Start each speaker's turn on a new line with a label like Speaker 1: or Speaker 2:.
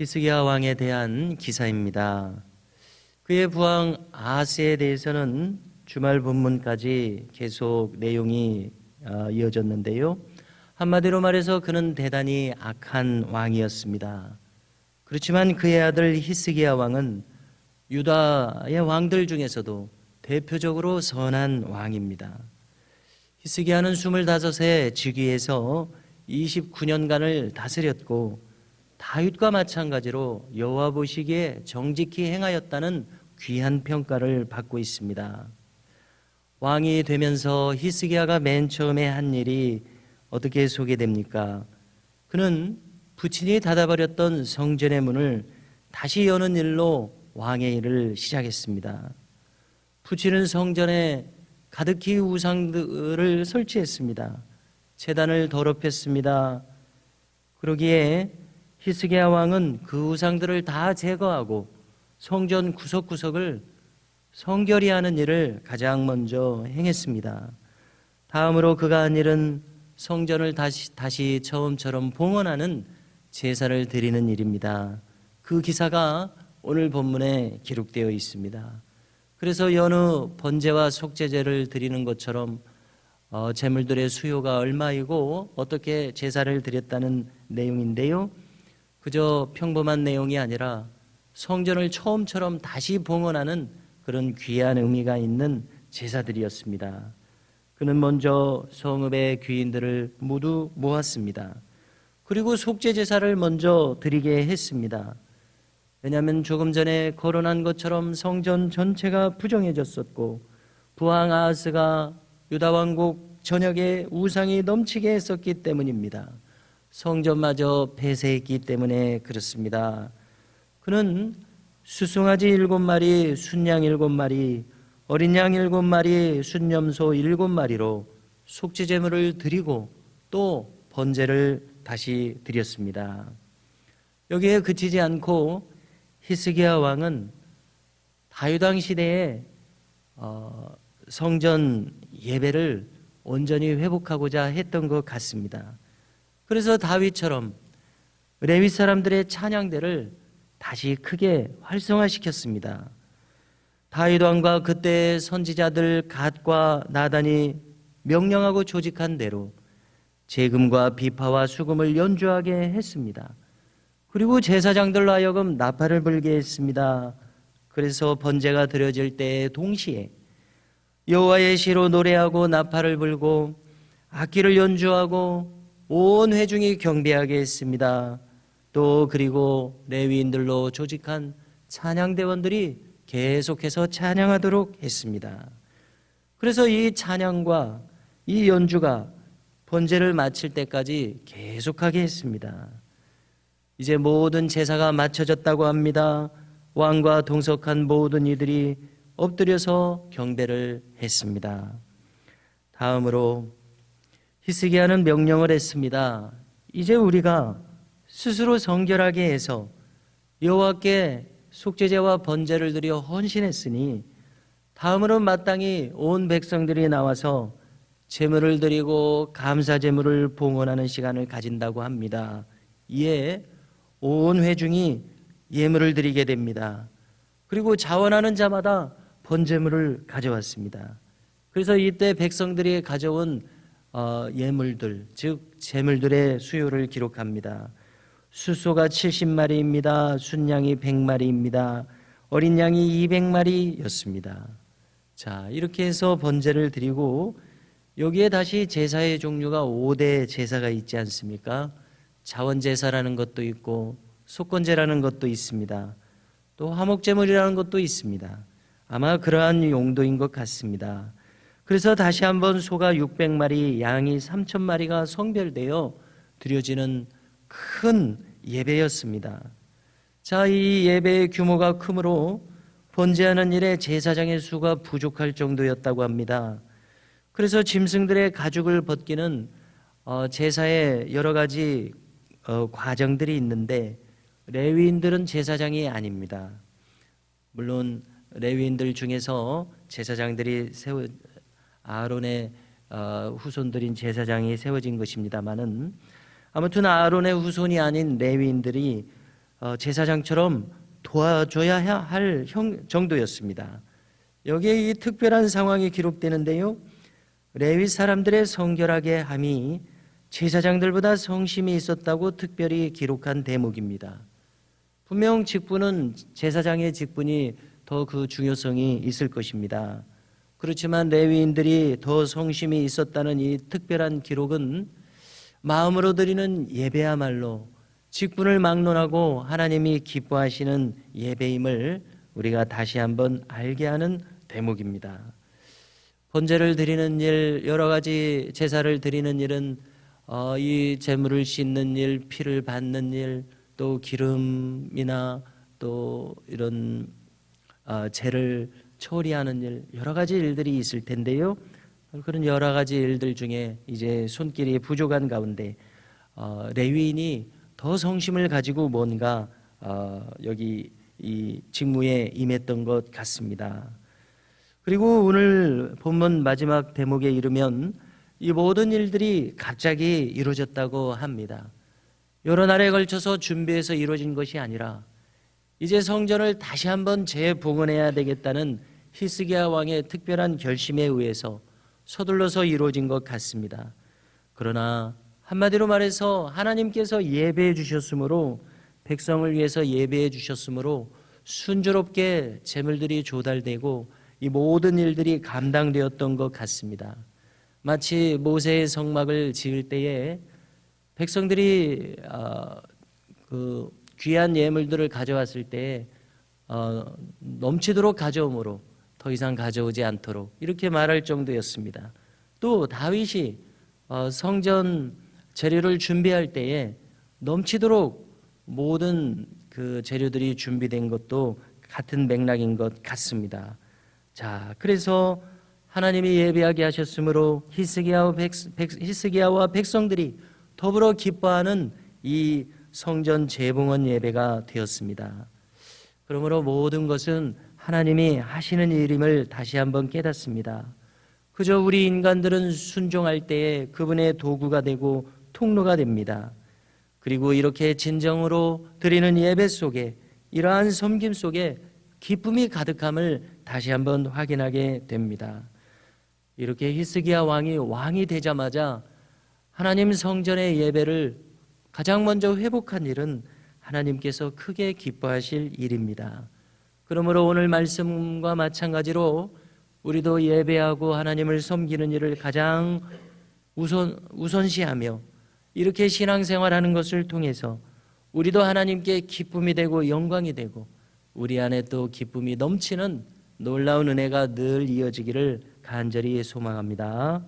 Speaker 1: 히스기야 왕에 대한 기사입니다. 그의 부왕 아하스에 대해서는 주말 본문까지 계속 내용이 어, 이어졌는데요. 한마디로 말해서 그는 대단히 악한 왕이었습니다. 그렇지만 그의 아들 히스기야 왕은 유다의 왕들 중에서도 대표적으로 선한 왕입니다. 히스기야는 25세 즉위해서 29년간을 다스렸고 다윗과 마찬가지로 여호와 보시기에 정직히 행하였다는 귀한 평가를 받고 있습니다. 왕이 되면서 히스기야가 맨 처음에 한 일이 어떻게 소개됩니까? 그는 부친이 닫아버렸던 성전의 문을 다시 여는 일로 왕의 일을 시작했습니다. 부친은 성전에 가득히 우상들을 설치했습니다. 재단을 더럽혔습니다. 그러기에 히스기야 왕은 그 우상들을 다 제거하고 성전 구석구석을 성결히 하는 일을 가장 먼저 행했습니다. 다음으로 그가 한 일은 성전을 다시 다시 처음처럼 봉헌하는 제사를 드리는 일입니다. 그 기사가 오늘 본문에 기록되어 있습니다. 그래서 여느 번제와 속죄제를 드리는 것처럼 어, 제물들의 수요가 얼마이고 어떻게 제사를 드렸다는 내용인데요. 그저 평범한 내용이 아니라 성전을 처음처럼 다시 봉헌하는 그런 귀한 의미가 있는 제사들이었습니다. 그는 먼저 성읍의 귀인들을 모두 모았습니다. 그리고 속죄 제사를 먼저 드리게 했습니다. 왜냐하면 조금 전에 거론한 것처럼 성전 전체가 부정해졌었고 부왕 아하스가 유다 왕국 전역에 우상이 넘치게 했었기 때문입니다. 성전마저 폐쇄했기 때문에 그렇습니다. 그는 수송아지 일곱 마리, 순양 일곱 마리, 어린 양 일곱 마리, 순염소 일곱 마리로 속죄 제물을 드리고 또 번제를 다시 드렸습니다. 여기에 그치지 않고 히스기야 왕은 다윗왕 시대에 어, 성전 예배를 온전히 회복하고자 했던 것 같습니다. 그래서 다윗처럼 레위 사람들의 찬양대를 다시 크게 활성화시켰습니다. 다윗 왕과 그때 선지자들 갓과 나단이 명령하고 조직한 대로 재금과 비파와 수금을 연주하게 했습니다. 그리고 제사장들로 하여금 나팔을 불게 했습니다. 그래서 번제가 드려질 때 동시에 여호와의 시로 노래하고 나팔을 불고 악기를 연주하고 온 회중이 경배하게 했습니다. 또 그리고 레위인들로 조직한 찬양대원들이 계속해서 찬양하도록 했습니다. 그래서 이 찬양과 이 연주가 번제를 마칠 때까지 계속하게 했습니다. 이제 모든 제사가 마쳐졌다고 합니다. 왕과 동석한 모든 이들이 엎드려서 경배를 했습니다. 다음으로 히스기야는 명령을 했습니다. 이제 우리가 스스로 성결하게 해서 여호와께 속죄제와 번제를 드려 헌신했으니 다음으로 마땅히 온 백성들이 나와서 제물을 드리고 감사 제물을 봉헌하는 시간을 가진다고 합니다. 이에 온 회중이 예물을 드리게 됩니다. 그리고 자원하는 자마다 번제물을 가져왔습니다. 그래서 이때 백성들이 가져온 어, 예물들, 즉 제물들의 수요를 기록합니다. 수소가 70마리입니다. 순양이 100마리입니다. 어린 양이 200마리였습니다. 자, 이렇게 해서 번제를 드리고 여기에 다시 제사의 종류가 5대 제사가 있지 않습니까? 자원 제사라는 것도 있고 속건제라는 것도 있습니다. 또 화목제물이라는 것도 있습니다. 아마 그러한 용도인 것 같습니다. 그래서 다시 한번 소가 600마리, 양이 3,000마리가 성별되어 드려지는 큰 예배였습니다. 자, 이 예배의 규모가 크므로 번제하는 일에 제사장의 수가 부족할 정도였다고 합니다. 그래서 짐승들의 가죽을 벗기는 어, 제사에 여러 가지 어, 과정들이 있는데 레위인들은 제사장이 아닙니다. 물론 레위인들 중에서 제사장들이 세워 아론의 어, 후손들인 제사장이 세워진 것입니다만은 아무튼 아론의 후손이 아닌 레위인들이 어, 제사장처럼 도와줘야 할 형- 정도였습니다. 여기에 이 특별한 상황이 기록되는데요. 레위 사람들의 성결하게 함이 제사장들보다 성심이 있었다고 특별히 기록한 대목입니다. 분명 직분은 제사장의 직분이 더 그 중요성이 있을 것입니다. 그렇지만 레위인들이 더 성심이 있었다는 이 특별한 기록은 마음으로 드리는 예배야말로 직분을 막론하고 하나님이 기뻐하시는 예배임을 우리가 다시 한번 알게 하는 대목입니다. 번제를 드리는 일, 여러 가지 제사를 드리는 일은 어, 이 제물을 씻는 일, 피를 받는 일, 또 기름이나 또 이런 어, 죄를 처리하는 일, 여러 가지 일들이 있을 텐데요. 그런 여러 가지 일들 중에 이제 손길이 부족한 가운데 어, 레위인이 더 성심을 가지고 뭔가 어, 여기 이 직무에 임했던 것 같습니다. 그리고 오늘 본문 마지막 대목에 이르면 이 모든 일들이 갑자기 이루어졌다고 합니다. 여러 날에 걸쳐서 준비해서 이루어진 것이 아니라 이제 성전을 다시 한번 재복원해야 되겠다는 히스기야 왕의 특별한 결심에 의해서 서둘러서 이루어진 것 같습니다. 그러나 한마디로 말해서 하나님께서 예배해 주셨으므로 백성을 위해서 예배해 주셨으므로 순조롭게 재물들이 조달되고 이 모든 일들이 감당되었던 것 같습니다. 마치 모세의 성막을 지을 때에 백성들이 어, 그 귀한 예물들을 가져왔을 때 어, 넘치도록 가져오므로 더 이상 가져오지 않도록 이렇게 말할 정도였습니다. 또 다윗이 어, 성전 재료를 준비할 때에 넘치도록 모든 그 재료들이 준비된 것도 같은 맥락인 것 같습니다. 자, 그래서 하나님이 예배하게 하셨으므로 히스기야와, 백성들이 더불어 기뻐하는 이 성전 재봉헌 예배가 되었습니다. 그러므로 모든 것은 하나님이 하시는 일임을 다시 한번 깨닫습니다. 그저 우리 인간들은 순종할 때에 그분의 도구가 되고 통로가 됩니다. 그리고 이렇게 진정으로 드리는 예배 속에 이러한 섬김 속에 기쁨이 가득함을 다시 한번 확인하게 됩니다. 이렇게 히스기야 왕이 왕이 되자마자 하나님 성전의 예배를 가장 먼저 회복한 일은 하나님께서 크게 기뻐하실 일입니다. 그러므로 오늘 말씀과 마찬가지로 우리도 예배하고 하나님을 섬기는 일을 가장 우선 우선시하며 이렇게 신앙생활하는 것을 통해서 우리도 하나님께 기쁨이 되고 영광이 되고 우리 안에 또 기쁨이 넘치는 놀라운 은혜가 늘 이어지기를 간절히 소망합니다.